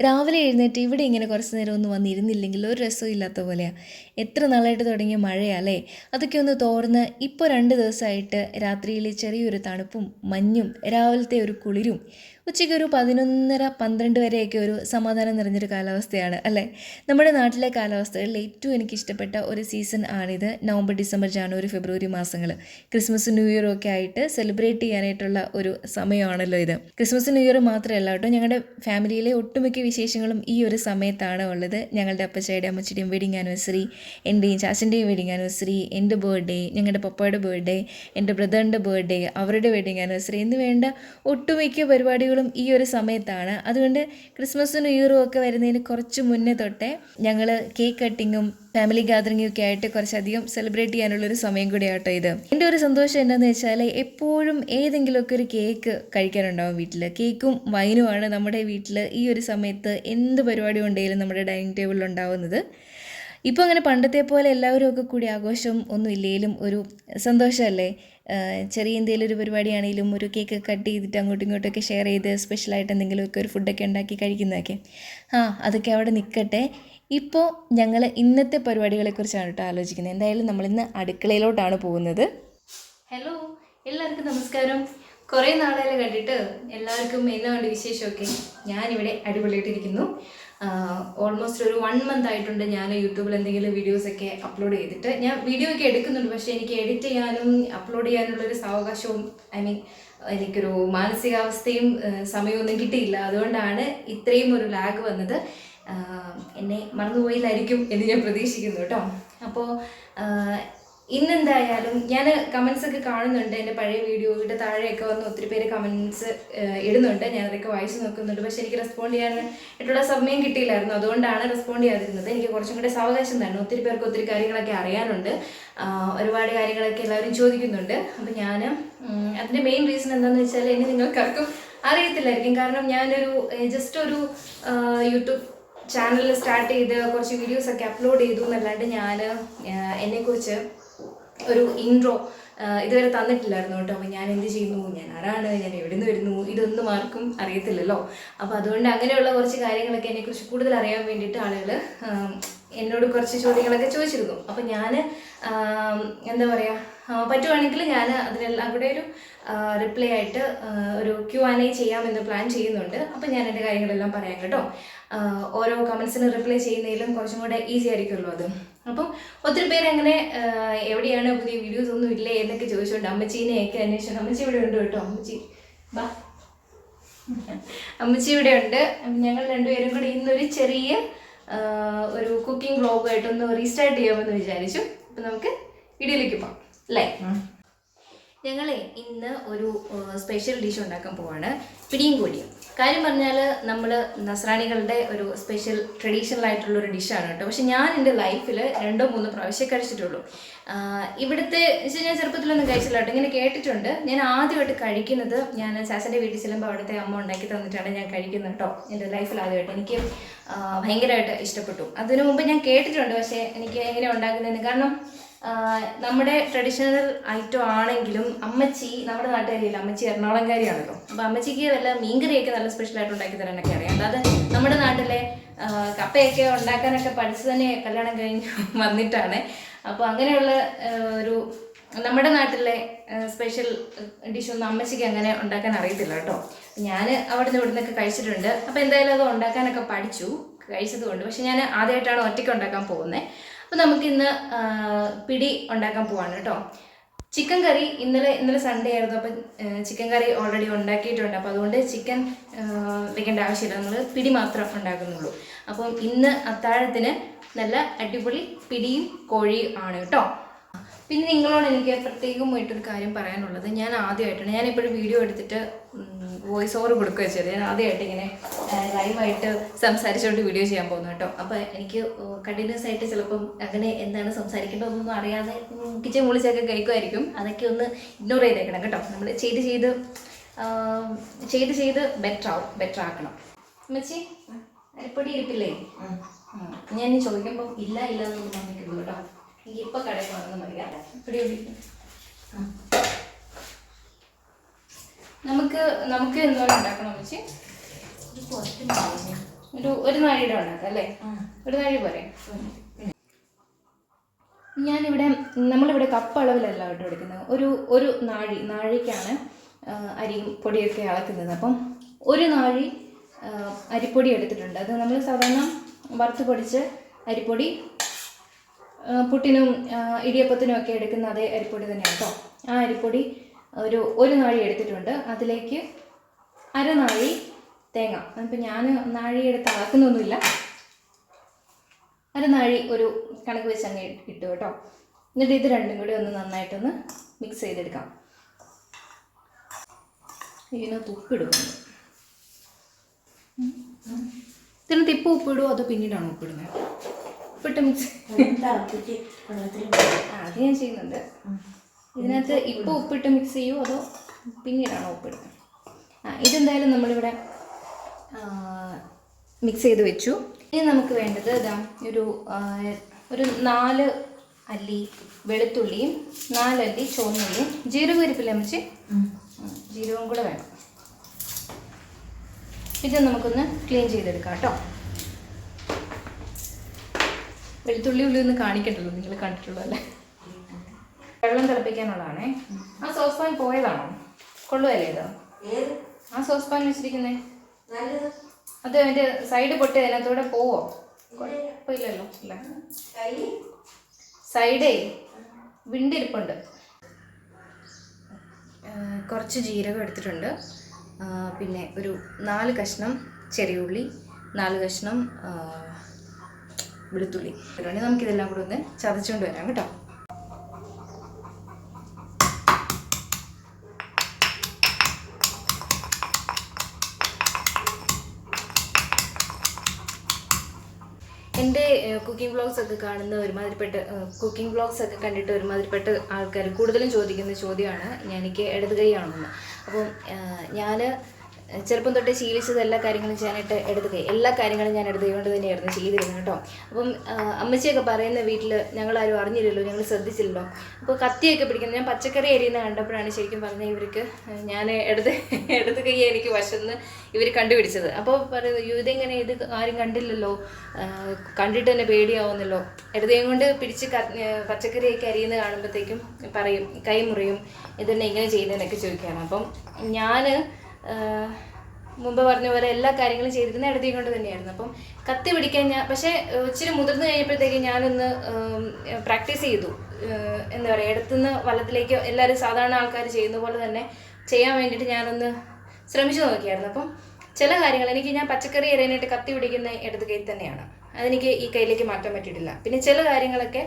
രാവിലെ എഴുന്നേറ്റ് ഇവിടെ ഇങ്ങനെ കുറച്ച് നേരം ഒന്ന് വന്നിരുന്നില്ലെങ്കിൽ ഒരു രസവും ഇല്ലാത്ത പോലെയാണ് എത്ര നാളായിട്ട് തുടങ്ങിയ മഴയല്ലേ അതൊക്കെ ഒന്ന് തോർന്ന് ഇപ്പോൾ രണ്ട് ദിവസമായിട്ട് രാത്രിയിലെ ചെറിയൊരു തണുപ്പും മഞ്ഞും രാവിലത്തെ ഒരു കുളിരും ഉച്ചയ്ക്ക് ഒരു പതിനൊന്നര പന്ത്രണ്ട് വരെയൊക്കെ ഒരു സമാധാനം നിറഞ്ഞൊരു കാലാവസ്ഥയാണ് അല്ലേ? നമ്മുടെ നാട്ടിലെ കാലാവസ്ഥകളിൽ ഏറ്റവും എനിക്ക് ഇഷ്ടപ്പെട്ട ഒരു സീസൺ ആണിത്. നവംബർ ഡിസംബർ ജാനുവരി ഫെബ്രുവരി മാസങ്ങൾ ക്രിസ്മസ് ന്യൂ ഇയറും ഒക്കെ ആയിട്ട് സെലിബ്രേറ്റ് ചെയ്യാനായിട്ടുള്ള ഒരു സമയമാണല്ലോ ഇത്. ക്രിസ്മസ് ന്യൂ ഇയർ മാത്രമല്ല കേട്ടോ ഞങ്ങളുടെ ഫാമിലിയിലെ ഒട്ടുമിക്ക വിശേഷങ്ങളും ഈ ഒരു സമയത്താണ് ഉള്ളത്. ഞങ്ങളുടെ അപ്പച്ചയുടെ അമ്മച്ചിയുടെയും വെഡിങ് ആനിവേഴ്സറി എന്റെയും ചാച്ചന്റെയും വെഡിങ് ആനിവേഴ്സറി എന്റെ ബർത്ത്ഡേ ഞങ്ങളുടെ പപ്പയുടെ ബർത്ത്ഡേ എന്റെ ബ്രദറിന്റെ ബർത്ത്ഡേ അവരുടെ വെഡിങ് ആനിവേഴ്സറി എന്ന് വേണ്ട ഒട്ടുമിക്ക പരിപാടികളും ഈ ഒരു സമയത്താണ്. അതുകൊണ്ട് ക്രിസ്മസും ന്യൂ ഇയറും ഒക്കെ വരുന്നതിന് കുറച്ച് മുന്നേ തൊട്ടേ ഞങ്ങൾ കേക്ക് കട്ടിങ്ങും ഫാമിലി ഒക്കെ ആയിട്ട് കുറച്ചധികം സെലിബ്രേറ്റ് ചെയ്യാനുള്ളൊരു സമയം കൂടിയാട്ടോ ഇത്. എന്റെ ഒരു സന്തോഷം എന്താണെന്ന് വെച്ചാൽ എപ്പോഴും ഏതെങ്കിലുമൊക്കെ ഒരു കേക്ക് കഴിക്കാനുണ്ടാവും വീട്ടിൽ കേക്കും വൈനുമാണ് നമ്മുടെ വീട്ടിൽ ഈ ഒരു സമയത്ത് എന്ത് പരിപാടി ഉണ്ടെങ്കിലും നമ്മുടെ ഡൈനിങ് ടേബിളിൽ ഉണ്ടാവുന്നത്. ഇപ്പോൾ അങ്ങനെ പണ്ടത്തെ പോലെ എല്ലാവരും ഒക്കെ കൂടി ആഘോഷം ഒന്നും ഇല്ലെങ്കിലും ഒരു സന്തോഷമല്ലേ? ചെറിയ എന്തെങ്കിലും ഒരു പരിപാടിയാണെങ്കിലും ഒരു കേക്ക് കട്ട് ചെയ്തിട്ട് അങ്ങോട്ടും ഇങ്ങോട്ടൊക്കെ ഷെയർ ചെയ്ത് സ്പെഷ്യലായിട്ട് എന്തെങ്കിലുമൊക്കെ ഒരു ഫുഡൊക്കെ ഉണ്ടാക്കി കഴിക്കുന്നതൊക്കെ. ആ അതൊക്കെ അവിടെ നിൽക്കട്ടെ ഇപ്പോൾ ഞങ്ങൾ ഇന്നത്തെ പരിപാടികളെക്കുറിച്ചാണ് കേട്ടോ ആലോചിക്കുന്നത്. എന്തായാലും നമ്മളിന്ന് അടുക്കളയിലോട്ടാണ് പോകുന്നത്. ഹലോ എല്ലാവർക്കും നമസ്കാരം. കുറേ നാളെ കണ്ടിട്ട് എല്ലാവർക്കും എന്നാണ്ട് വിശേഷമൊക്കെ? ഞാനിവിടെ അടിപൊളിയായിട്ടിരിക്കുന്നു. ഓൾമോസ്റ്റ് ഒരു വൺ മന്ത് ആയിട്ടുണ്ട് ഞാൻ യൂട്യൂബിൽ എന്തെങ്കിലും വീഡിയോസൊക്കെ അപ്ലോഡ് ചെയ്തിട്ട്. ഞാൻ വീഡിയോ ഒക്കെ എടുക്കുന്നുണ്ട് പക്ഷേ എനിക്ക് എഡിറ്റ് ചെയ്യാനും അപ്ലോഡ് ചെയ്യാനുള്ളൊരു സാവകാശവും ഐ മീൻ എനിക്കൊരു മാനസികാവസ്ഥയും സമയമൊന്നും കിട്ടിയില്ല. അതുകൊണ്ടാണ് ഇത്രയും ഒരു ലാഗ് വന്നത്. എന്നെ മറന്നുപോയില്ലായിരിക്കും എന്ന് ഞാൻ പ്രതീക്ഷിക്കുന്നു കേട്ടോ. അപ്പോൾ ഇന്നെന്തായാലും ഞാൻ കമൻസ് ഒക്കെ കാണുന്നുണ്ട്. എന്റെ പഴയ വീഡിയോയുടെ താഴെയൊക്കെ വന്ന് ഒത്തിരി പേര് കമൻസ് ഇടുന്നുണ്ട്. ഞാനതൊക്കെ വായിച്ചു നോക്കുന്നുണ്ട്. പക്ഷേ എനിക്ക് റെസ്പോണ്ട് ചെയ്യാൻ ആയിട്ടുള്ള സമയം കിട്ടിയില്ലായിരുന്നു. അതുകൊണ്ടാണ് റെസ്പോണ്ട് ചെയ്യാതിരുന്നത്. എനിക്ക് കുറച്ചും കൂടെ സാവകാശം തന്നെ. ഒത്തിരി പേർക്ക് ഒത്തിരി കാര്യങ്ങളൊക്കെ അറിയാനുണ്ട്. ഒരുപാട് കാര്യങ്ങളൊക്കെ എല്ലാവരും ചോദിക്കുന്നുണ്ട്. അപ്പം ഞാൻ അതിന്റെ മെയിൻ റീസൺ എന്താണെന്ന് വെച്ചാൽ എന്നെ നിങ്ങൾക്കാർക്കും അറിയത്തില്ലായിരിക്കും. കാരണം ഞാനൊരു ജസ്റ്റ് ഒരു യൂട്യൂബ് ചാനൽ സ്റ്റാർട്ട് ചെയ്ത് കുറച്ച് വീഡിയോസ് ഒക്കെ അപ്ലോഡ് ചെയ്തു എന്നല്ലാണ്ട് ഞാൻ എന്നെക്കുറിച്ച് ഒരു ഇൻട്രോ ഇതുവരെ തന്നിട്ടില്ലായിരുന്നു കേട്ടോ. അപ്പോൾ ഞാൻ എന്ത് ചെയ്യുന്നു? ഞാൻ ആരാണ്? ഞാൻ എവിടെ നിന്ന് വരുന്നു? ഇതൊന്നും ആർക്കും അറിയത്തില്ലല്ലോ. അപ്പോൾ അതുകൊണ്ട് അങ്ങനെയുള്ള കുറച്ച് കാര്യങ്ങളൊക്കെ എന്നെക്കുറിച്ച് കൂടുതൽ അറിയാൻ വേണ്ടിയിട്ട് ആളുകൾ എന്നോട് കുറച്ച് ചോദ്യങ്ങളൊക്കെ ചോദിച്ചിരുന്നു. അപ്പോൾ ഞാൻ എന്താ പറയുക പറ്റുവാണെങ്കിൽ ഞാൻ അതിനെല്ലാം അവിടെ ഒരു റിപ്ലൈ ആയിട്ട് ഒരു ക്യു ആൻ ഐ ചെയ്യാമെന്ന് പ്ലാൻ ചെയ്യുന്നുണ്ട്. അപ്പോൾ ഞാൻ എന്റെ കാര്യങ്ങളെല്ലാം പറയാം കേട്ടോ. ഓരോ കമൻസിന് റിപ്ലൈ ചെയ്യുന്നതിലും കുറച്ചും കൂടെ ഈസി ആയിരിക്കുമല്ലോ അത്. അപ്പം ഒത്തിരി പേര് അങ്ങനെ എവിടെയാണ് പുതിയ വീഡിയോസ് ഒന്നും ഇല്ലേ എന്നൊക്കെ ചോദിച്ചുകൊണ്ട് അമ്മച്ചീനെയൊക്കെ അന്വേഷിച്ചു. അമ്മച്ചി ഇവിടെ ഉണ്ട് കേട്ടോ അമ്മച്ചി. ബാ അമ്മച്ചി ഇവിടെ ഉണ്ട്. ഞങ്ങൾ രണ്ടുപേരും കൂടി ഇന്നൊരു ചെറിയ ഒരു കുക്കിംഗ് വ്ളോഗായിട്ടൊന്ന് റീസ്റ്റാർട്ട് ചെയ്യാമെന്ന് വിചാരിച്ചു. അപ്പം നമുക്ക് വീഡിയോയിലേക്ക് പോകാം അല്ലേ? ഞങ്ങളെ ഇന്ന് ഒരു സ്പെഷ്യൽ ഡിഷ് ഉണ്ടാക്കാൻ പോവാണ്. പിടിയും കോഴിയും. കാര്യം പറഞ്ഞാൽ നമ്മൾ നസ്രാണികളുടെ ഒരു സ്പെഷ്യൽ ട്രഡീഷണൽ ആയിട്ടുള്ള ഒരു ഡിഷാണ് കേട്ടോ. പക്ഷെ ഞാൻ എന്റെ ലൈഫിൽ രണ്ടോ മൂന്നോ പ്രാവശ്യം കഴിച്ചിട്ടുള്ളൂ. ഇവിടുത്തെ ഞാൻ ചെറുപ്പത്തിലൊന്നും കഴിച്ചില്ല കേട്ടോ. ഇങ്ങനെ കേട്ടിട്ടുണ്ട്. ഞാൻ ആദ്യമായിട്ട് കഴിക്കുന്നത് ഞാൻ ചാച്ചന്റെ വീട്ടിൽ ചെല്ലുമ്പോൾ അവിടുത്തെ അമ്മ ഉണ്ടാക്കി തന്നിട്ടാണ് ഞാൻ കഴിക്കുന്നത് കേട്ടോ. എന്റെ ലൈഫിൽ ആദ്യമായിട്ട്. എനിക്ക് ഭയങ്കരമായിട്ട് ഇഷ്ടപ്പെട്ടു. അതിനു മുമ്പ് ഞാൻ കേട്ടിട്ടുണ്ട്. പക്ഷേ എനിക്ക് എങ്ങനെ ഉണ്ടാക്കുന്നതെന്ന്. കാരണം നമ്മുടെ ട്രഡീഷണൽ ഐറ്റം ആണെങ്കിലും അമ്മച്ചി നമ്മുടെ നാട്ടുകാരിയല്ല? അമ്മച്ചി എറണാകുളംകാരിയാണല്ലോ. അപ്പോൾ അമ്മച്ചിക്ക് വല്ല മീൻകറിയൊക്കെ നല്ല സ്പെഷ്യലായിട്ട് ഉണ്ടാക്കി തരാനൊക്കെ അറിയാം. അല്ലാതെ നമ്മുടെ നാട്ടിലെ കപ്പയൊക്കെ ഉണ്ടാക്കാനൊക്കെ പഠിച്ചു തന്നെ കല്യാണം കഴിഞ്ഞ് വന്നിട്ടാണ്. അപ്പോൾ അങ്ങനെയുള്ള ഒരു നമ്മുടെ നാട്ടിലെ സ്പെഷ്യൽ ഡിഷ് ഡിഷൊന്നും അമ്മച്ചിക്ക് അങ്ങനെ ഉണ്ടാക്കാൻ അറിയത്തില്ല കേട്ടോ. ഞാൻ അവിടുന്ന് ഇവിടുന്നൊക്കെ കഴിച്ചിട്ടുണ്ട്. അപ്പോൾ എന്തായാലും അത് ഉണ്ടാക്കാനൊക്കെ പഠിച്ചു കഴിച്ചത് കൊണ്ട് പക്ഷെ ഞാൻ ആദ്യമായിട്ടാണ് ഒറ്റയ്ക്ക് ഉണ്ടാക്കാൻ പോകുന്നത് അപ്പോൾ നമുക്കിന്ന് പിടി ഉണ്ടാക്കാൻ പോവാണ് കേട്ടോ. ചിക്കൻ കറി ഇന്നലെ ഇന്നലെ സൺഡേ ആയിരുന്നു. അപ്പം ചിക്കൻ കറി ഓൾറെഡി ഉണ്ടാക്കിയിട്ടുണ്ട്. അപ്പോൾ അതുകൊണ്ട് ചിക്കൻ വെക്കേണ്ട ആവശ്യമില്ല. നമ്മൾ പിടി മാത്രം ഉണ്ടാക്കുന്നുള്ളൂ. അപ്പം ഇന്ന് അത്താഴത്തിന് നല്ല അടിപൊളി പിടിയും കോഴിയും ആണ് കേട്ടോ. പിന്നെ നിങ്ങളോട് എനിക്ക് പ്രത്യേകമായിട്ടൊരു കാര്യം പറയാനുള്ളത്. ഞാൻ ആദ്യമായിട്ടാണ്. ഞാൻ എപ്പോഴും വീഡിയോ എടുത്തിട്ട് വോയിസ് ഓവർ കൊടുക്കുക ചെയ്തത്. ഞാൻ ആദ്യമായിട്ട് ഇങ്ങനെ ലൈവായിട്ട് സംസാരിച്ചുകൊണ്ട് വീഡിയോ ചെയ്യാൻ പോകുന്നു കേട്ടോ. അപ്പോൾ എനിക്ക് കണ്ടിന്യൂസ് ആയിട്ട് ചിലപ്പം അങ്ങനെ എന്താണ് സംസാരിക്കേണ്ടതെന്നൊന്നും അറിയാതെ കിച്ചൻ മുളിച്ചൊക്കെ കഴിക്കുമായിരിക്കും അതൊക്കെ ഒന്ന് ഇഗ്നോർ ചെയ്തേക്കണം കേട്ടോ. നമ്മൾ ചെയ്ത് ചെയ്ത് ചെയ്ത് ചെയ്ത് ബെറ്റർ ആവും ബെറ്റർ ആക്കണം. മച്ചി അരിപ്പൊടി ഇരിപ്പില്ലേ. ഞാൻ ചോദിക്കുമ്പോൾ ഇല്ല ഇല്ല എന്നൊന്നും പറഞ്ഞിട്ടുള്ളൂ കേട്ടോ. എനിക്ക് ഇപ്പൊ കടയിൽ പറയാം ഇവിടെ നമുക്ക് നമുക്ക് എന്തോരം ഉണ്ടാക്കണം വെച്ച് ഒരു. ഒരു നാഴിയുടെ ഉണ്ടാക്കാം അല്ലേ? ഒരു നാഴി പോരെ. ഞാനിവിടെ നമ്മളിവിടെ കപ്പ് അളവിലല്ല കേട്ടോ എടുക്കുന്നത്. ഒരു ഒരു നാഴി നാഴിക്കാണ് അരിയും പൊടിയൊക്കെ അളക്കുന്നത്. അപ്പം ഒരു നാഴി അരിപ്പൊടി എടുത്തിട്ടുണ്ട്. അത് നമ്മൾ സാധാരണ വറുത്ത് പൊടിച്ച് അരിപ്പൊടി പുട്ടിനും ഇടിയപ്പത്തിനും ഒക്കെ എടുക്കുന്ന അതേ അരിപ്പൊടി തന്നെയാണ് കേട്ടോ ആ അരിപ്പൊടി ഒരു ഒരു നാഴി എടുത്തിട്ടുണ്ട്. അതിലേക്ക് അരനാഴി തേങ്ങ. അപ്പം ഞാൻ നാഴി എടുത്ത് അളക്കുന്നൊന്നുമില്ല അരനാഴി ഒരു കണക്ക് വെച്ച് അങ്ങ് ഇട്ടു കേട്ടോ. എന്നിട്ട് ഇത് രണ്ടും കൂടി ഒന്ന് നന്നായിട്ടൊന്ന് മിക്സ് ചെയ്തെടുക്കാം. ഇതിനകത്ത് ഉപ്പിടുന്നുണ്ട് ഇതിനകത്ത് ഇപ്പോൾ ഉപ്പിടുമോ അതോ പിന്നീടാണോ ഉപ്പിടുന്നത് ഉപ്പിട്ട് മിക്സ് അത് ഞാൻ ചെയ്യുന്നുണ്ട്. ഇതിനകത്ത് ഇപ്പോൾ ഉപ്പിട്ട് മിക്സ് ചെയ്യൂ അതോ പിന്നീടാണോ ഉപ്പിടുന്നത്? ആ ഇതെന്തായാലും നമ്മളിവിടെ മിക്സ് ചെയ്ത് വെച്ചു. ഇനി നമുക്ക് വേണ്ടത് ഇതാ ഒരു ഒരു നാല് അല്ലി വെളുത്തുള്ളിയും നാലല്ലി ചുവന്നുള്ളിയും ജീരകം ഇരിപ്പില്ല അമ്മച്ചി ജീരകവും കൂടെ വേണം. ഇത് നമുക്കൊന്ന് ക്ലീൻ ചെയ്തെടുക്കാം കേട്ടോ. വെളുത്തുള്ളി ഉള്ളി ഒന്ന് കാണിക്കണ്ടല്ലോ നിങ്ങൾ കണ്ടിട്ടുള്ളൂ അല്ലേ വെള്ളം തിളപ്പിക്കാനുള്ളതാണേ. ആ സോസ് പാൻ പോയതാണോ? കൊള്ളുവല്ലേ ഇത്? ആ സോസ് പാൻ വെച്ചിരിക്കുന്നേ. അത് അതിന്റെ സൈഡ് പൊട്ടി അതിനകത്തൂടെ പോവോ? കുഴപ്പമില്ലല്ലോ അല്ല സൈഡേ വിണ്ടിരിപ്പുണ്ട്. കുറച്ച് ജീരകം എടുത്തിട്ടുണ്ട്. പിന്നെ ഒരു നാല് കഷ്ണം ചെറിയുള്ളി നാല് കഷ്ണം വെളുത്തുള്ളി. നമുക്ക് നമുക്കിതെല്ലാം കൂടെ ഒന്ന് ചതച്ചുകൊണ്ട് വരാം കേട്ടോ. എന്റെ കുക്കിംഗ് വ്ളോഗ്സ് ഒക്കെ കാണുന്ന ഒരുമാതിരിപ്പെട്ട കുക്കിംഗ് വ്ളോഗ്സ് ഒക്കെ കണ്ടിട്ട് ഒരുമാതിരിപ്പെട്ട ആൾക്കാർ കൂടുതലും ചോദിക്കുന്ന ചോദ്യമാണ് ഞാൻ എനിക്ക് ഇടത് കൈയാണെന്ന് അപ്പം ഞാൻ ചെറുപ്പം തൊട്ട് ശീലിച്ചത് എല്ലാ കാര്യങ്ങളും ചെയ്യാനായിട്ട് ഇടത് കൈ എല്ലാ കാര്യങ്ങളും ഞാൻ ഇടത് കൈ കൊണ്ട് തന്നെയായിരുന്നു ചെയ്തിരുന്നത് കേട്ടോ. അപ്പം അമ്മച്ചിയൊക്കെ പറയുന്ന വീട്ടിൽ ഞങ്ങളാരും അറിഞ്ഞില്ലല്ലോ ഞങ്ങൾ ശ്രദ്ധിച്ചില്ലല്ലോ. അപ്പോൾ കത്തിയൊക്കെ പിടിക്കുന്നത് ഞാൻ പച്ചക്കറി അരിയുന്ന കണ്ടപ്പോഴാണ് ശരിക്കും പറഞ്ഞത് ഇവർക്ക് ഞാൻ എടുത്ത് എടുത്ത് കൈ എനിക്ക് വശന്ന് ഇവർ കണ്ടുപിടിച്ചത്. അപ്പോൾ പറയുന്നത് "അയ്യോ, ഇതെങ്ങനെ? ഇത് ആരും കണ്ടില്ലല്ലോ. കണ്ടിട്ട് തന്നെ പേടിയാവുന്നല്ലോ. എടുത്തേം കൊണ്ട് പിടിച്ച് പച്ചക്കറിയൊക്കെ അരിയുന്ന കാണുമ്പോഴത്തേക്കും പറയും കൈ മുറിയും ഇതെന്നെ ഇങ്ങനെ ചെയ്യുന്നതെന്നൊക്കെ ചോദിക്കുകയാണ്. അപ്പം ഞാൻ മുമ്പ് പറഞ്ഞ പോലെ എല്ലാ കാര്യങ്ങളും ചെയ്തിരുന്ന ഇടതേം കൊണ്ട് തന്നെയായിരുന്നു. അപ്പം കത്തി പിടിക്കാൻ ഞാൻ പക്ഷേ ഇച്ചിരി മുതിർന്നു കഴിഞ്ഞപ്പോഴത്തേക്ക് ഞാനൊന്ന് പ്രാക്ടീസ് ചെയ്തു. എന്താ പറയുക ഇടത്തുനിന്ന് വലത്തിലേക്ക് എല്ലാവരും സാധാരണ ആൾക്കാർ ചെയ്യുന്ന പോലെ തന്നെ ചെയ്യാൻ വേണ്ടിയിട്ട് ഞാനൊന്ന് ശ്രമിച്ചു നോക്കിയായിരുന്നു. അപ്പം ചില കാര്യങ്ങൾ എനിക്ക് ഞാൻ പച്ചക്കറി എറിയാനായിട്ട് കത്തി പിടിക്കുന്ന ഇടത് കൈ തന്നെയാണ്. അതെനിക്ക് ഈ കയ്യിലേക്ക് മാറ്റാൻ പറ്റിയിട്ടില്ല. പിന്നെ ചില കാര്യങ്ങളൊക്കെ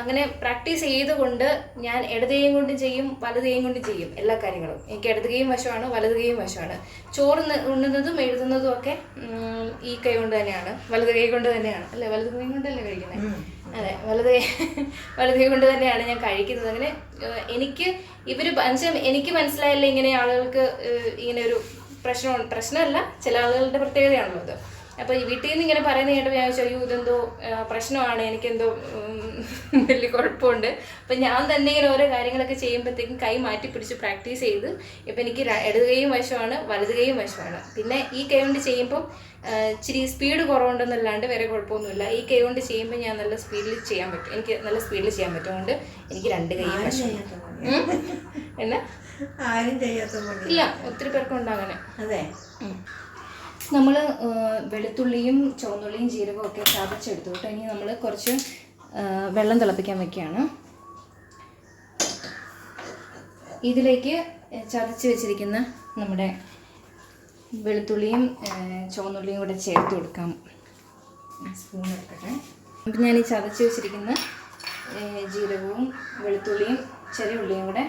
അങ്ങനെ പ്രാക്ടീസ് ചെയ്തുകൊണ്ട് ഞാൻ ഇടതുകൈയും കൊണ്ട് ചെയ്യും വലതുകൈയും കൊണ്ട് ചെയ്യും എല്ലാ കാര്യങ്ങളും. എനിക്ക് ഇടതുകൈയും വശമാണ് വലതുകൈയും വശമാണ്. ചോറ് ഉണ്ണുന്നതും എഴുതുന്നതും ഒക്കെ ഈ കൈ കൊണ്ട് തന്നെയാണ്. വലത് കൈ കൊണ്ട് തന്നെയാണ്. അല്ലേ? വലത് കൈ കൊണ്ടല്ലേ കഴിക്കുന്നത് അതെ. വലത് വലതുകൈ വലത് കൊണ്ട് തന്നെയാണ് ഞാൻ കഴിക്കുന്നത്. അങ്ങനെ എനിക്ക് ഇവർ എനിക്ക് മനസ്സിലായില്ല ഇങ്ങനെ ആളുകൾക്ക് ഇങ്ങനെ ഒരു പ്രശ്നം പ്രശ്നമല്ല. ചില ആളുകളുടെ പ്രത്യേകതയാണല്ലോ അത്. അപ്പോൾ ഈ വീട്ടിൽ നിന്ന് ഇങ്ങനെ പറയുന്ന കേട്ടപ്പോൾ ഞാൻ ചോദിച്ചു അയ്യോ ഇതെന്തോ പ്രശ്നമാണ് എനിക്കെന്തോ വലിയ കുഴപ്പമുണ്ട്. അപ്പം ഞാൻ തന്നെ ഇങ്ങനെ ഓരോ കാര്യങ്ങളൊക്കെ ചെയ്യുമ്പോഴത്തേക്കും കൈ മാറ്റി പിടിച്ച് പ്രാക്ടീസ് ചെയ്ത് ഇപ്പം എനിക്ക് ഇടതുകൈയും ഇടത് വശമാണ് വലതുകൈയും വശമാണ്. പിന്നെ ഈ കൈ കൊണ്ട് ചെയ്യുമ്പോൾ ഇച്ചിരി സ്പീഡ് കുറവുണ്ടെന്നല്ലാണ്ട് വേറെ കുഴപ്പമൊന്നുമില്ല. ഈ കൈ കൊണ്ട് ചെയ്യുമ്പോൾ ഞാൻ നല്ല സ്പീഡിൽ ചെയ്യാൻ പറ്റും. എനിക്ക് നല്ല സ്പീഡിൽ ചെയ്യാൻ പറ്റും എനിക്ക് രണ്ട് കൈയും വശം. എന്നാ? ആരും ചെയ്യാത്ത ഇല്ല ഒത്തിരി പേർക്ക് ഉണ്ടാകാനെ അതെ. നമ്മൾ വെളുത്തുള്ളിയും ചുവന്നുള്ളിയും ജീരകവും ഒക്കെ ചതച്ചെടുത്തു. കേട്ടോ ഇനി നമ്മൾ കുറച്ച് വെള്ളം തിളപ്പിക്കാൻ വെക്കുകയാണ്. ഇതിലേക്ക് ചതച്ച് വെച്ചിരിക്കുന്ന നമ്മുടെ വെളുത്തുള്ളിയും ചുവന്നുള്ളിയും കൂടെ ചേർത്ത് കൊടുക്കാം. സ്പൂൺ എടുക്കട്ടെ. അപ്പം ഞാൻ ഈ ചതച്ച് വെച്ചിരിക്കുന്ന ജീരകവും വെളുത്തുള്ളിയും ചെറിയ ഉള്ളിയും കൂടെ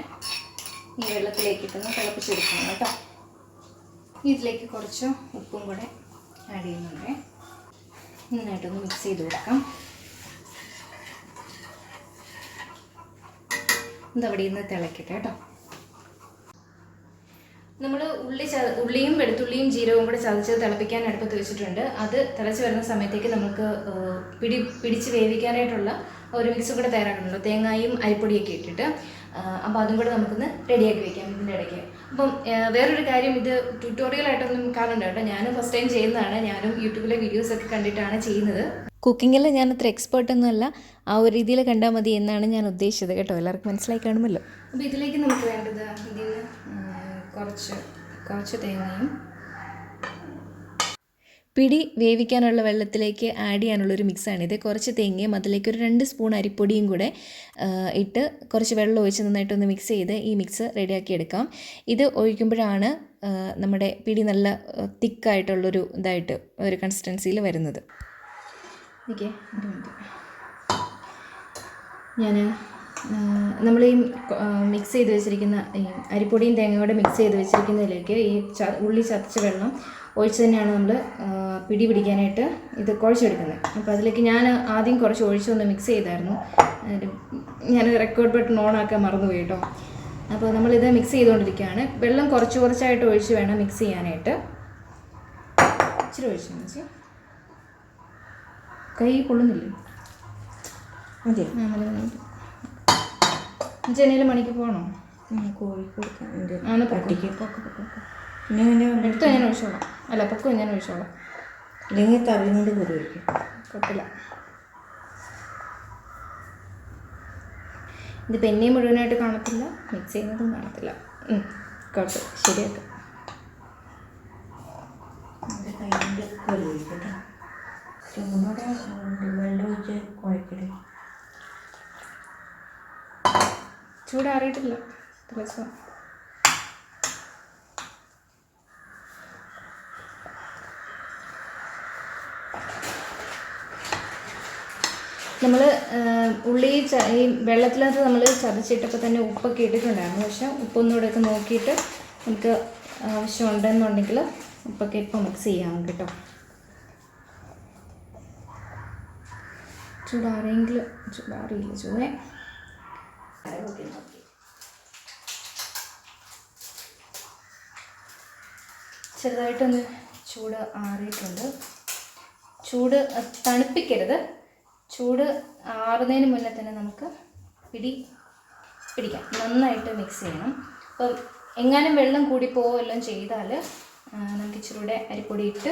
ഈ വെള്ളത്തിലേക്ക് ഇട്ടൊന്ന് തിളപ്പിച്ചെടുക്കണം കേട്ടോ. ഇതിലേക്ക് കുറച്ച് ഉപ്പും കൂടെ ആഡ് ചെയ്യുന്നുണ്ട്. നന്നായിട്ടൊന്ന് മിക്സ് ചെയ്ത് കൊടുക്കാം. ഇതവിടെ നിന്ന് തിളക്കട്ടെ കേട്ടോ. നമ്മൾ ഉള്ളി ച ഉള്ളിയും വെളുത്തുള്ളിയും ജീരകവും കൂടെ ചതച്ച് തിളപ്പിക്കാൻ അടുപ്പത്ത് വെച്ചിട്ടുണ്ട്. അത് തിളച്ച് വരുന്ന സമയത്തേക്ക് നമുക്ക് പിടി പിടിച്ച് വേവിക്കാനായിട്ടുള്ള ഒരു മിക്സും കൂടെ തയ്യാറാക്കുന്നുണ്ട്. തേങ്ങായും അരിപ്പൊടിയൊക്കെ ഇട്ടിട്ട്. അപ്പോൾ അതും കൂടെ നമുക്കൊന്ന് റെഡിയാക്കി വെക്കാം. ഇതിന്റെ ഇടയ്ക്ക് അപ്പം വേറൊരു കാര്യം ഇത് ട്യൂട്ടോറിയലായിട്ടൊന്നും കാണണ്ട കേട്ടോ. ഞാനും ഫസ്റ്റ് ടൈം ചെയ്യുന്നതാണ്. ഞാനും യൂട്യൂബിലെ വീഡിയോസ് ഒക്കെ കണ്ടിട്ടാണ് ചെയ്യുന്നത്. കുക്കിങ്ങിൽ ഞാൻ അത്ര എക്സ്പേർട്ട് ഒന്നുമല്ല ആ ഒരു രീതിയിൽ കണ്ടാൽ മതി എന്നാണ് ഞാൻ ഉദ്ദേശിച്ചത് കേട്ടോ. എല്ലാവർക്കും മനസ്സിലായി കാണുമല്ലോ. അപ്പോൾ ഇതിലേക്ക് നമുക്ക് വേണ്ടത് ഇതിന് കുറച്ച് കുറച്ച് തേങ്ങയും പിടി വേവിക്കാനുള്ള വെള്ളത്തിലേക്ക് ആഡ് ചെയ്യാനുള്ളൊരു മിക്സാണിത് കുറച്ച് തേങ്ങയും അതിലേക്ക് ഒരു രണ്ട് സ്പൂൺ അരിപ്പൊടിയും കൂടെ ഇട്ട് കുറച്ച് വെള്ളം ഒഴിച്ച് നന്നായിട്ടൊന്ന് മിക്സ് ചെയ്ത് ഈ മിക്സ് റെഡിയാക്കി എടുക്കാം. ഇത് ഒഴിക്കുമ്പോഴാണ് നമ്മുടെ പിടി നല്ല തിക്കായിട്ടുള്ളൊരു ഇതായിട്ട് ഒരു കൺസിസ്റ്റൻസിയിൽ വരുന്നത്. ഞാൻ നമ്മൾ ഈ മിക്സ് ചെയ്ത് വെച്ചിരിക്കുന്ന ഈ അരിപ്പൊടിയും തേങ്ങയോടെ മിക്സ് ചെയ്ത് വെച്ചിരിക്കുന്നതിലേക്ക് ഈ ഉള്ളി ചതച്ച വെള്ളം ഒഴിച്ച് തന്നെയാണ് നമ്മൾ പിടി പിടിക്കാനായിട്ട് ഇത് കുഴച്ചെടുക്കുന്നത്. അപ്പോൾ അതിലേക്ക് ഞാൻ ആദ്യം കുറച്ച് ഒഴിച്ചൊന്ന് മിക്സ് ചെയ്തായിരുന്നു. ഞാൻ റെക്കോർഡ് ബട്ടൺ ഓൺ ആക്കാൻ മറന്നുപോയി കേട്ടോ. അപ്പോൾ നമ്മളിത് മിക്സ് ചെയ്തുകൊണ്ടിരിക്കുകയാണ്. വെള്ളം കുറച്ച് കുറച്ചായിട്ട് ഒഴിച്ച് വേണം മിക്സ് ചെയ്യാനായിട്ട്. ഇച്ചിരി ഒഴിച്ചു മതി. കൈ കൊള്ളുന്നില്ലേ അതെ. ജനയിൽ മണിക്ക് പോകണോ കോഴിക്കോട് പൊക്കോ. പട്ടിക്ക് പൊക്കോ, പൊക്കോ, എടുത്തോ ഞാൻ ഒഴിച്ചോളാം. അല്ല പൊക്കോ ഞാൻ ഒഴിച്ചോളാം. ഇല്ലെങ്കിൽ തവിനോട് കറി വയ്ക്കും കുഴപ്പമില്ല. ഇത് പെന്നെ മുഴുവനായിട്ട് കാണത്തില്ല മിക്സ് ചെയ്യുന്നതും കാണത്തില്ല. കുഴപ്പം ശരിയാക്കാം. ചൂടാറിയിട്ടില്ല. കൈകൊണ്ട് കറി വയ്ക്കും കേട്ടോ ചൂടോടെ വെള്ളം ഒഴിച്ച് കുഴക്കണേ ചൂടാറിയിട്ടില്ല തിളച്ചോ നമ്മൾ ഉള്ളി ഈ വെള്ളത്തിനകത്ത് നമ്മൾ ചതച്ചിട്ടപ്പോൾ തന്നെ ഉപ്പൊക്കെ ഇട്ടിട്ടുണ്ടായിരുന്നു. പക്ഷെ ഉപ്പൊന്നുകൂടെയൊക്കെ നോക്കിയിട്ട് നമുക്ക് ആവശ്യമുണ്ടെന്നുണ്ടെങ്കിൽ ഉപ്പൊക്കെ ഇപ്പോൾ മിക്സ് ചെയ്യാം കേട്ടോ. ചൂടാറിയെങ്കിൽ ചൂടാറിയില്ല ചൂടേ. ചെറുതായിട്ടൊന്ന് ചൂട് ആറിയിട്ടുണ്ട്. ചൂട് തണുപ്പിക്കരുത്. ചൂട് ആറുന്നതിന് മുന്നേ തന്നെ നമുക്ക് പിടി പിടിക്കാം. നന്നായിട്ട് മിക്സ് ചെയ്യണം. അപ്പം എങ്ങാനും വെള്ളം കൂടിപ്പോവോ എല്ലാം ചെയ്താൽ നമുക്ക് ഇച്ചിരി കൂടെ അരിപ്പൊടി ഇട്ട്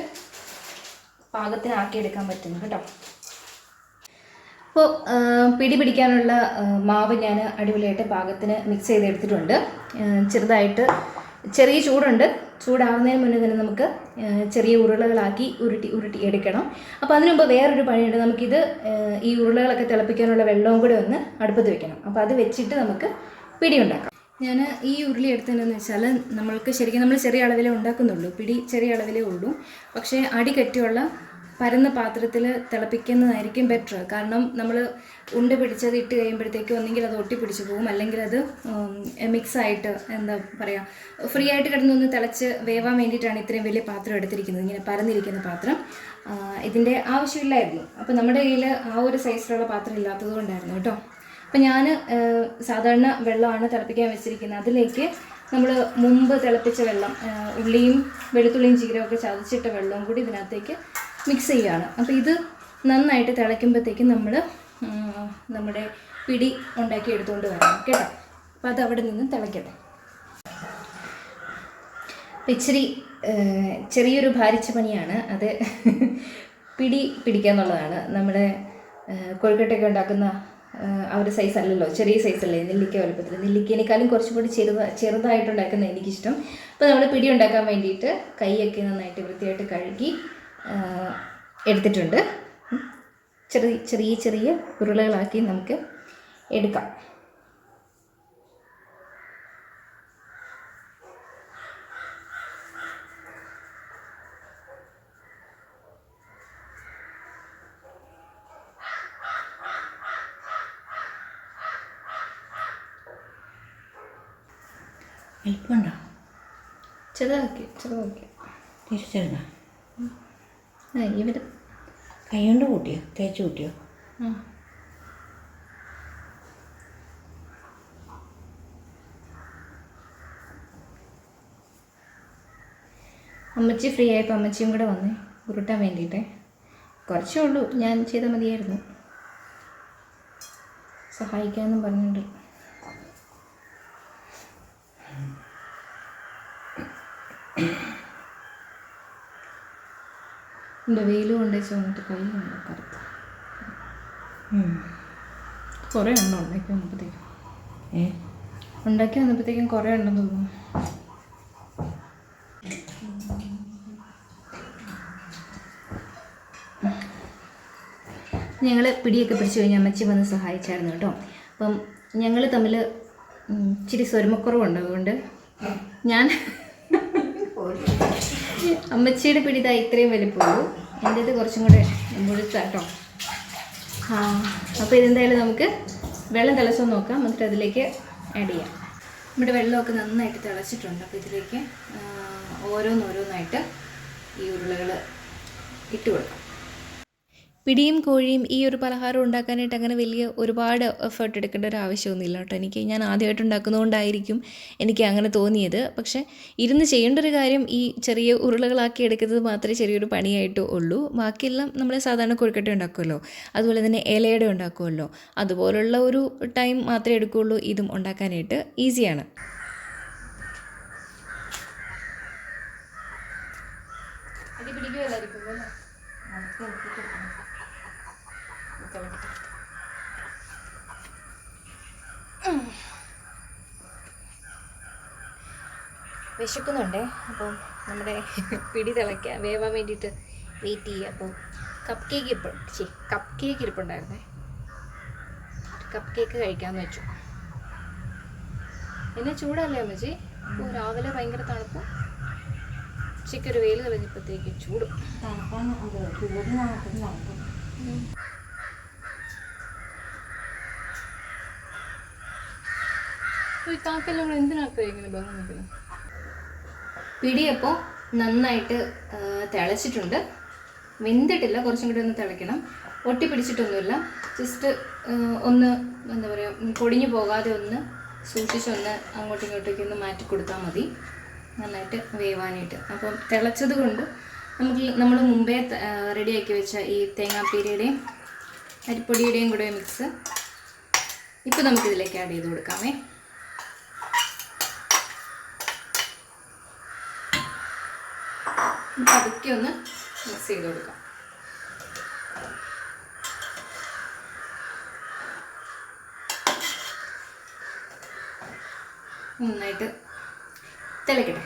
പാകത്തിനാക്കിയെടുക്കാൻ പറ്റുന്നു കേട്ടോ. അപ്പോൾ പിടി പിടിക്കാനുള്ള മാവ് ഞാൻ അടിപൊളിയായിട്ട് പാകത്തിന് മിക്സ് ചെയ്തെടുത്തിട്ടുണ്ട്. ചെറുതായിട്ട് ചെറിയ ചൂടുണ്ട്. ചൂടാവുന്നതിന് മുന്നേ തന്നെ നമുക്ക് ചെറിയ ഉരുളകളാക്കി ഉരുട്ടി ഉരുട്ടി എടുക്കണം. അപ്പോൾ അതിനു മുമ്പ് വേറൊരു പണിയുണ്ട്. നമുക്കിത് ഈ ഉരുളകളൊക്കെ തിളപ്പിക്കാനുള്ള വെള്ളവും കൂടെ ഒന്ന് അടുപ്പത്ത് വെക്കണം. അപ്പോൾ അത് വെച്ചിട്ട് നമുക്ക് പിടി ഉണ്ടാക്കാം. ഞാൻ ഈ ഉരുളി എടുത്തതെന്ന് വെച്ചാൽ നമ്മൾക്ക് ശരിക്കും നമ്മൾ ചെറിയ അളവിലേ ഉണ്ടാക്കുന്നുള്ളൂ. പിടി ചെറിയ അളവിലേ ഉള്ളൂ. പക്ഷേ അടി കെട്ടിയുള്ള പരന്ന പാത്രത്തിൽ തിളപ്പിക്കുന്നതായിരിക്കും ബെറ്റർ കാരണം നമ്മൾ ഉണ്ട പിടിച്ചത് ഇട്ട് കഴിയുമ്പോഴത്തേക്കും ഒന്നെങ്കിൽ അത് ഒട്ടിപ്പിടിച്ച് പോകും അല്ലെങ്കിൽ അത് മിക്സ് ആയിട്ട് എന്താ പറയുക ഫ്രീ ആയിട്ട് കിടന്നൊന്ന് തിളച്ച് വേവാൻ വേണ്ടിയിട്ടാണ് ഇത്രയും വലിയ പാത്രം എടുത്തിരിക്കുന്നത്. ഇങ്ങനെ പരന്നിരിക്കുന്ന പാത്രം. ഇതിന്റെ ആവശ്യമില്ലായിരുന്നു. അപ്പോൾ നമ്മുടെ കയ്യിൽ ആ ഒരു സൈസിലുള്ള പാത്രം ഇല്ലാത്തത് കൊണ്ടായിരുന്നു കേട്ടോ. അപ്പം ഞാൻ സാധാരണ വെള്ളമാണ് തിളപ്പിക്കാൻ വെച്ചിരിക്കുന്നത്. അതിലേക്ക് നമ്മൾ മുമ്പ് തിളപ്പിച്ച വെള്ളം ഉള്ളിയും വെളുത്തുള്ളിയും ജീരകമൊക്കെ ചതച്ചിട്ട വെള്ളവും കൂടി ഇതിനകത്തേക്ക് മിക്സ് ചെയ്യുകയാണ്. അപ്പോൾ ഇത് നന്നായിട്ട് തിളയ്ക്കുമ്പോഴത്തേക്കും നമ്മൾ നമ്മുടെ പിടി ഉണ്ടാക്കി എടുത്തുകൊണ്ട് വരണം. കേട്ടോ? അപ്പോൾ അത് അവിടെ നിന്ന് തിളയ്ക്കട്ടെ ഇച്ചിരി ചെറിയൊരു ഭാരിച്ച പണിയാണ്. അത് പിടി പിടിക്കുക എന്നുള്ളതാണ്. നമ്മുടെ കൊഴുക്കട്ടയൊക്കെ ഉണ്ടാക്കുന്ന ആ, ഒരു സൈസ് അല്ലല്ലോ? ചെറിയ സൈസല്ലേ നെല്ലിക്ക വലുപ്പത്തിൽ നെല്ലിക്കേനേക്കാളും കുറച്ചും കൂടി ചെറുത ചെറുതായിട്ട് ഉണ്ടാക്കുന്ന എനിക്കിഷ്ടം. അപ്പോൾ നമ്മൾ പിടി ഉണ്ടാക്കാൻ വേണ്ടിയിട്ട് കൈയൊക്കെ നന്നായിട്ട് വൃത്തിയായിട്ട് കഴുകി എടുത്തിട്ടുണ്ട്. ചെറിയ ചെറിയ ചെറിയ ഉരുളകളാക്കി നമുക്ക് എടുക്കാം. എളുപ്പമുണ്ടോ? ചെറുതാക്കി ചെറുതാക്കി. തിരിച്ചിരുന്ന ആ ഇവർ കൈ കൊണ്ട് കൂട്ടിയോ? തേച്ച് കൂട്ടിയോ? ആ. അമ്മച്ചി ഫ്രീ ആയപ്പോൾ അമ്മച്ചിയും കൂടെ വന്നേ. ഉരുട്ടാൻ വേണ്ടിയിട്ടേ. കുറച്ചേ ഉള്ളൂ. ഞാൻ ചെയ്താൽ മതിയായിരുന്നു. സഹായിക്കാമെന്നും പറഞ്ഞിട്ടുണ്ട്. എന്റെ വെയിൽ കൊണ്ടേ വന്നിട്ട് കൈ കൊണ്ട് കറുത്ത്. കുറേ ഉണ്ടോ ഉണ്ടാക്കി വന്നപ്പോഴത്തേക്കും ഏ? ഉണ്ടാക്കി വന്നപ്പോഴത്തേക്കും കുറേ ഉണ്ടെന്ന് തോന്നുന്നു. ഞങ്ങൾ പിടിയൊക്കെ പിടിച്ചു കഴിഞ്ഞാൽ അമ്മച്ചി വന്ന് സഹായിച്ചായിരുന്നു കേട്ടോ. അപ്പം ഞങ്ങൾ തമ്മിൽ ഇച്ചിരി സ്വരമക്കുറവുണ്ട് അതുകൊണ്ട് ഞാൻ അമ്മച്ചിയുടെ പിടിതാ ഇത്രയും വലിപ്പമുള്ളൂ ഇത് കുറച്ചും കൂടെ മുഴുത്താട്ടോ ആ അപ്പോൾ ഇതെന്തായാലും നമുക്ക് വെള്ളം തിളച്ചൊന്ന് നോക്കാം. എന്നിട്ട് അതിലേക്ക് ആഡ് ചെയ്യാം. നമ്മുടെ വെള്ളമൊക്കെ നന്നായിട്ട് തിളച്ചിട്ടുണ്ട്. അപ്പോൾ ഇതിലേക്ക് ഓരോന്നോരോന്നായിട്ട് ഈ ഉരുളകൾ ഇട്ട് കൊടുക്കാം. പിടിയും കോഴിയും ഈ ഒരു പലഹാരം ഉണ്ടാക്കാനായിട്ട് അങ്ങനെ വലിയ ഒരുപാട് എഫേർട്ട് എടുക്കേണ്ട ഒരു ആവശ്യമൊന്നുമില്ല കേട്ടോ. എനിക്ക് ഞാൻ ആദ്യമായിട്ട് ഉണ്ടാക്കുന്നതുകൊണ്ടായിരിക്കും എനിക്ക് അങ്ങനെ തോന്നിയത്. പക്ഷേ ഇരുന്ന് ചെയ്യേണ്ട ഒരു കാര്യം ഈ ചെറിയ ഉരുളകളാക്കി എടുക്കുന്നത് മാത്രമേ ചെറിയൊരു പണിയായിട്ട് ഉള്ളൂ. ബാക്കിയെല്ലാം നമ്മൾ സാധാരണ കൊഴുക്കട്ട ഉണ്ടാക്കുമല്ലോ. അതുപോലെ തന്നെ ഇലയുടെ ഉണ്ടാക്കുമല്ലോ. അതുപോലുള്ള ഒരു ടൈം മാത്രമേ എടുക്കുകയുള്ളൂ ഇതും ഉണ്ടാക്കാനായിട്ട് ഈസിയാണ് അടി പിടിക്കുമല്ലായിരിക്കും വിശക്കുന്നുണ്ടേ. അപ്പം നമ്മുടെ പിടി തിളയ്ക്കാൻ വേവാൻ വേണ്ടിയിട്ട് വെയിറ്റ് ചെയ്യുക അപ്പോൾ കപ്പ് കേക്ക് ഇപ്പോൾ ചേ കപ്പ് കേക്ക് ഇരിപ്പുണ്ടായിരുന്നേ. കപ്പ് കേക്ക് കഴിക്കാമെന്ന് വെച്ചു. എന്നെ ചൂടല്ലേ അമ്മച്ചി? അപ്പോൾ രാവിലെ ഭയങ്കര തണുപ്പും. ഉച്ചയ്ക്കൊരു വെയിൽ കളഞ്ഞപ്പോഴത്തേക്ക് ചൂടും. തണുപ്പാണ്. അത് ചൂട് കാക്കെല്ലാം കൂടെ എന്തിനാക്കുക പിടിയപ്പോൾ നന്നായിട്ട് തിളച്ചിട്ടുണ്ട്. വെന്തിട്ടില്ല കുറച്ചും കൂടി ഒന്ന് തിളയ്ക്കണം. ഒട്ടി പിടിച്ചിട്ടൊന്നുമില്ല ജസ്റ്റ് ഒന്ന് എന്താ പറയുക പൊടിഞ്ഞു പോകാതെ ഒന്ന് സൂക്ഷിച്ചൊന്ന് അങ്ങോട്ടും ഇങ്ങോട്ടേക്ക് ഒന്ന് മാറ്റി കൊടുത്താൽ മതി. നന്നായിട്ട് വേവാനായിട്ട്. അപ്പം തിളച്ചത് കൊണ്ട് നമുക്ക് നമ്മൾ മുമ്പേ റെഡിയാക്കി വെച്ച ഈ തേങ്ങാപ്പീരയുടെയും അരിപ്പൊടിയുടെയും കൂടെ മിക്സ് ഇപ്പോൾ നമുക്കിതിലേക്ക് ആഡ് ചെയ്ത് കൊടുക്കാമേ. പതുക്കെ ഒന്ന് മിക്സ് ചെയ്ത് കൊടുക്കാം. നന്നായിട്ട് തിളക്കട്ടെ.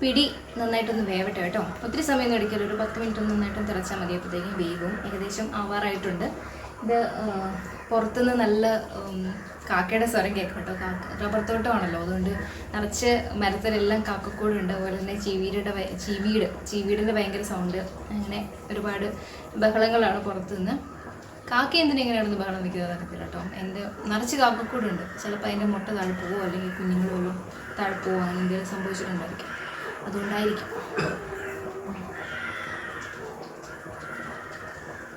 പിടി നന്നായിട്ടൊന്ന് വേവട്ടെ കേട്ടോ. ഒത്തിരി സമയം എടുക്കില്ല. ഒരു പത്ത് മിനിറ്റ് ഒന്ന് നന്നായിട്ടും തിളച്ചാൽ മതി അപ്പോഴത്തേക്കും വേവും. ഏകദേശം ആവാറായിട്ടുണ്ട്. ഇത് പുറത്തുനിന്ന് നല്ല കാക്കയുടെ സ്വരം കേൾക്കും കേട്ടോ കാക്ക റബ്ബർ തോട്ടമാണല്ലോ അതുകൊണ്ട് നിറച്ച് മരത്തിലെല്ലാം കാക്കക്കൂടുണ്ട്. അതുപോലെ തന്നെ ചീവീരുടെ വ- ചീവീട് ചീവീടിന്റെ ഭയങ്കര സൗണ്ട് അങ്ങനെ ഒരുപാട് ബഹളങ്ങളാണ് പുറത്തുനിന്ന്. കാക്ക എന്തിനാ ഇങ്ങനെയാണെന്ന് ബഹളം വയ്ക്കുന്നത് അറിയത്തില്ല കേട്ടോ. എന്റെ നിറച്ച് കാക്കക്കൂടുണ്ട്. ചിലപ്പോൾ അതിന്റെ മുട്ട താഴെ പോവോ അല്ലെങ്കിൽ കുഞ്ഞുങ്ങൾ പോലും താഴെ പോവോ അങ്ങനെ എന്തെങ്കിലും സംഭവിച്ചിട്ടുണ്ടായിരിക്കും. അതുകൊണ്ടായിരിക്കും.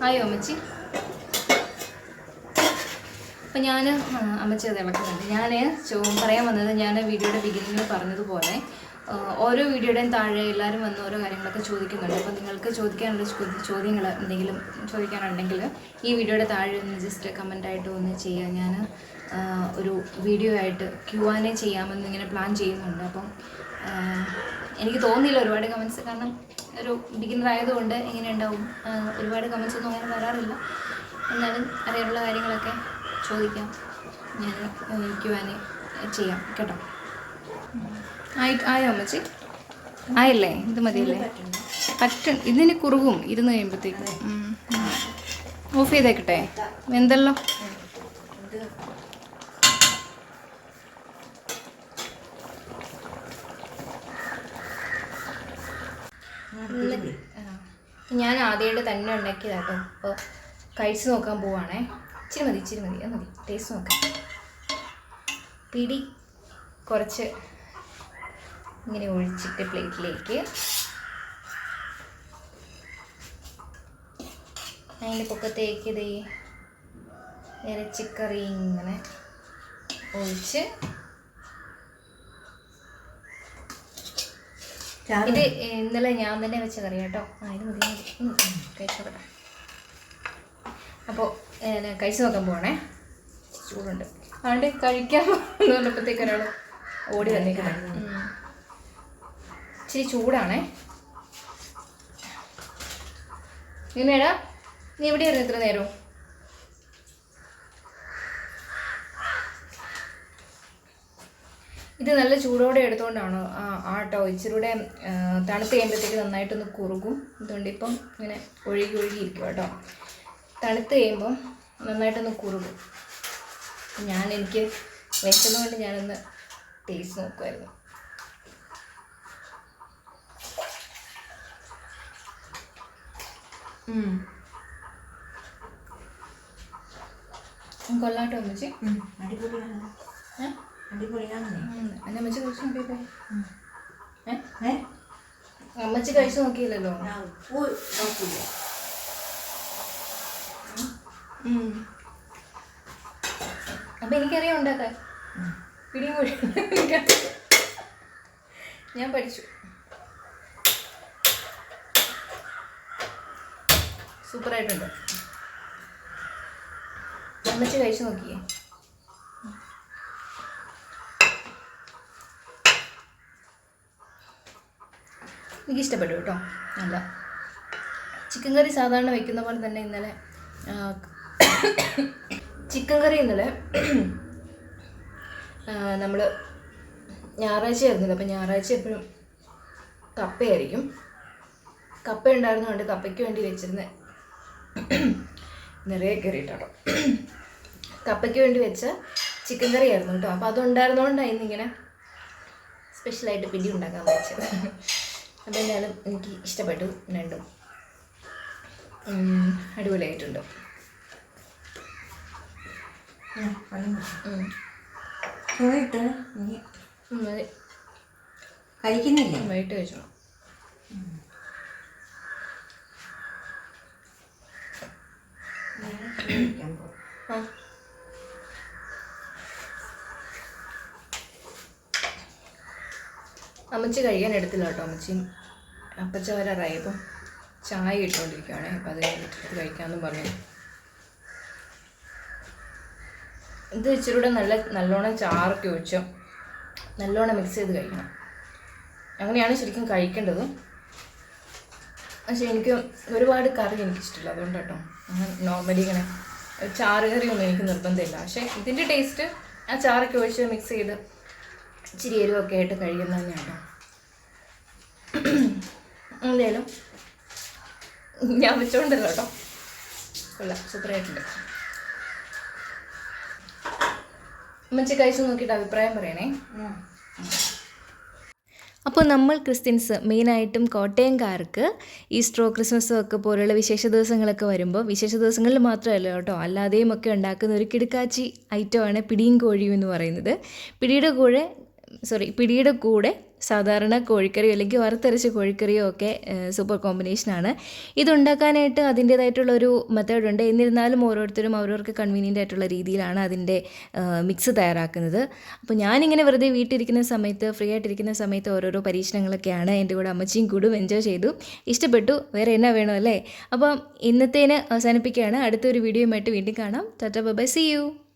ആയോ അമ്മച്ചി? അപ്പം ഞാൻ അമ്മച്ചി അത് ഇളക്കുന്നുണ്ട് ഞാൻ ചോ പറയാൻ വന്നത് ഞാൻ വീഡിയോയുടെ ബിഗിനിങ്ങിൽ പറഞ്ഞതുപോലെ ഓരോ വീഡിയോയുടെയും താഴെ എല്ലാവരും വന്ന് ഓരോ കാര്യങ്ങളൊക്കെ ചോദിക്കുന്നുണ്ട്. അപ്പോൾ നിങ്ങൾക്ക് ചോദിക്കാനുള്ള ചോദ്യങ്ങൾ എന്തെങ്കിലും ചോദിക്കാനുണ്ടെങ്കിൽ ഈ വീഡിയോയുടെ താഴെ ഒന്ന് ജസ്റ്റ് കമന്റായിട്ട് ഒന്ന് ചെയ്യുക ഞാൻ ഒരു വീഡിയോ ആയിട്ട് ക്യു ആനെ ചെയ്യാമെന്ന് ഇങ്ങനെ പ്ലാൻ ചെയ്യുന്നുണ്ട്. അപ്പം എനിക്ക് തോന്നിയില്ല ഒരുപാട് കമൻസ് കാരണം ഒരു ബിഗിനർ ആയതുകൊണ്ട് എങ്ങനെ ഉണ്ടാവും? ഒരുപാട് കമൻസ് ഒന്നും അങ്ങനെ വരാറില്ല. എന്നാലും അറിയാനുള്ള കാര്യങ്ങളൊക്കെ ചോദിക്കാം. ഞാൻ ക്യുവാനെ ചെയ്യാം കേട്ടോ. ആയി ആയോ അമ്മച്ചി? ആയല്ലേ? ഇത് മതിയല്ലേ? പറ്റും. ഇതിന് കുറുകും ഇരുന്ന് കഴിയുമ്പോഴത്തേക്ക് ഓഫ് ചെയ്തേക്കട്ടെ. എന്തല്ലോ? ഞാൻ ആദ്യമായിട്ട് തന്നെ ഉണ്ടാക്കിയതാട്ടോ അപ്പോൾ കഴിച്ചു നോക്കാൻ പോവാണേ. ഇച്ചിരി മതി ഇച്ചിരി മതി. അത് മതി. ടേസ്റ്റ് നോക്കാം. പിടി കുറച്ച് ഇങ്ങനെ ഒഴിച്ചിട്ട് പ്ലേറ്റിലേക്ക്. അതിന്റെ പൊക്കത്തേക്ക് ഇത് ഇറച്ചിക്കറി ഇങ്ങനെ ഒഴിച്ച്. ഇത് ഇന്നലെ ഞാൻ തന്നെ വെച്ച കറി കേട്ടോ ആ ഇത് മതി കഴിച്ചോട്ടെ അപ്പോൾ കഴിച്ചു നോക്കാൻ പോവാണേ. ചൂടുണ്ട്. അതുകൊണ്ട് കഴിക്കാൻ എന്ന് പറഞ്ഞപ്പോഴത്തേക്ക് ഒരാൾ ഓടി വന്നേക്കുന്നത് ഇച്ചിരി ചൂടാണേ. നിന്നേടാ നീ എവിടെയായിരുന്നു ഇത്ര നേരം ഇത് നല്ല ചൂടോടെ എടുത്തുകൊണ്ടാണ് ആ ആട്ടോ ഇച്ചിരി കൂടെ ആ, തണുത്ത് കഴിയുമ്പോഴത്തേക്ക് നന്നായിട്ടൊന്ന് കുറുകും. അതുകൊണ്ട് ഇപ്പം ഇങ്ങനെ ഒഴുകി ഒഴുകി ഇരിക്കും കേട്ടോ തണുത്ത് കഴിയുമ്പം നന്നായിട്ടൊന്ന് കുറുകും. ഞാൻ എനിക്ക് വിശന്നുകൊണ്ട് ഞാനൊന്ന് ടേസ്റ്റ് നോക്കുമായിരുന്നു. കൊള്ളാട്ടോ അമ്മച്ചി. അടിപൊളിയാണ്. എന്റെ അമ്മച്ചി കഴിച്ചു അമ്മച്ചി കഴിച്ചു നോക്കിയില്ലല്ലോ? നോക്കില്ല അപ്പൊ എനിക്കറിയാം ഉണ്ടാക്കാൻ പിടിയും ഞാൻ പഠിച്ചു. സൂപ്പറായിട്ടുണ്ട്. അമ്മച്ച് കഴിച്ചു നോക്കിയേ. എനിക്ക് ഇഷ്ടപ്പെട്ടു കേട്ടോ. നല്ല. ചിക്കൻ കറി സാധാരണ വെക്കുന്ന പോലെ തന്നെ ഇന്നലെ ചിക്കൻ കറി ഇന്നലെ നമ്മൾ ഞായറാഴ്ച ആയിരുന്നില്ല അപ്പം ഞായറാഴ്ച എപ്പോഴും കപ്പയായിരിക്കും. കപ്പ ഉണ്ടായിരുന്നതുകൊണ്ട് കപ്പയ്ക്ക് വേണ്ടി വെച്ചിരുന്ന നിറയെ കയറിയിട്ടോ കപ്പയ്ക്ക് വേണ്ടി വെച്ച ചിക്കൻ കറി ആയിരുന്നു കേട്ടോ അപ്പോൾ അതുണ്ടായിരുന്നതുകൊണ്ടായിരുന്നു ഇങ്ങനെ സ്പെഷ്യലായിട്ട് പിടി ഉണ്ടാക്കാൻ വെച്ചത്. അപ്പോൾ എന്തായാലും എനിക്ക് ഇഷ്ടപ്പെട്ടു രണ്ടും. അടിപൊളിയായിട്ടുണ്ടോ. ചോറിട്ട് നീ ഉം, മതി. കഴിക്കുന്നില്ലേ? വൈകിട്ട് കഴിച്ചോളാം. അമ്മച്ചി കഴിക്കാൻ എടുത്തില്ല കേട്ടോ. അമ്മച്ചി അപ്പച്ച വരാറായപ്പം ചായ ഇട്ടുകൊണ്ടിരിക്കുകയാണേ അപ്പം അത് ഇത് കഴിക്കാമെന്നും പറഞ്ഞു. ഇത് ഇച്ചിരി കൂടെ നല്ല നല്ലോണം ചാറൊക്കെ ഒഴിച്ച് നല്ലോണം മിക്സ് ചെയ്ത് കഴിക്കണം. അങ്ങനെയാണ് ശരിക്കും കഴിക്കേണ്ടത്. പക്ഷെ എനിക്ക് ഒരുപാട് കറി എനിക്കിഷ്ടമില്ല. അതുകൊണ്ട് കേട്ടോ നോർമലി ഇങ്ങനെ ചാറ് കറി ഒന്നും എനിക്ക് നിർബന്ധമില്ല. പക്ഷേ ഇതിന്റെ ടേസ്റ്റ് ആ ചാറൊക്കെ ഒഴിച്ച് മിക്സ് ചെയ്ത് ഇച്ചിരി എരിവൊക്കെ ആയിട്ട് കഴിക്കുന്ന തന്നെയാണ് എന്തായാലും ഞാൻ വെച്ചോണ്ടല്ലോ കേട്ടോ കൊള്ളാം. സൂപ്പറായിട്ടുണ്ട്. അമ്മച്ചി കഴിച്ച് നോക്കിയിട്ട് അഭിപ്രായം പറയണേ. അപ്പോൾ നമ്മൾ ക്രിസ്ത്യൻസ് മെയിനായിട്ടും കോട്ടയംകാർക്ക് ഈസ്റ്ററോ ക്രിസ്മസോ ഒക്കെ പോലുള്ള വിശേഷ ദിവസങ്ങളൊക്കെ വരുമ്പോൾ വിശേഷ ദിവസങ്ങളിൽ മാത്രമല്ല കേട്ടോ അല്ലാതെയും ഒക്കെ ഉണ്ടാക്കുന്ന ഒരു കിടക്കാച്ചി ഐറ്റമാണ് പിടിയും കോഴിയും എന്ന് പറയുന്നത്. പിടിയുടെ കൂടെ സോറി പിടിയുടെ കൂടെ സാധാരണ കോഴിക്കറിയോ അല്ലെങ്കിൽ വറുത്തരച്ച കോഴിക്കറിയോ ഒക്കെ സൂപ്പർ കോമ്പിനേഷനാണ് ഇതുണ്ടാക്കാനായിട്ട് അതിന്റേതായിട്ടുള്ള മെത്തേഡ് ഉണ്ട്. എന്നിരുന്നാലും ഓരോരുത്തരും അവരവർക്ക് കൺവീനിയന്റ് ആയിട്ടുള്ള രീതിയിലാണ് അതിന്റെ മിക്സ് തയ്യാറാക്കുന്നത്. അപ്പോൾ ഞാനിങ്ങനെ വെറുതെ വീട്ടിലിരിക്കുന്ന സമയത്ത് ഫ്രീ ആയിട്ടിരിക്കുന്ന സമയത്ത് ഓരോരോ പരീക്ഷണങ്ങളൊക്കെയാണ് എന്റെ കൂടെ അമ്മച്ചിയും കൂടും എൻജോയ് ചെയ്തു. ഇഷ്ടപ്പെട്ടു. വേറെ എന്നാ വേണം അല്ലേ? അപ്പം ഇന്നത്തേന് അവസാനിപ്പിക്കുകയാണ്. അടുത്തൊരു വീഡിയോയുമായിട്ട് വീണ്ടും കാണാം. Tata by C U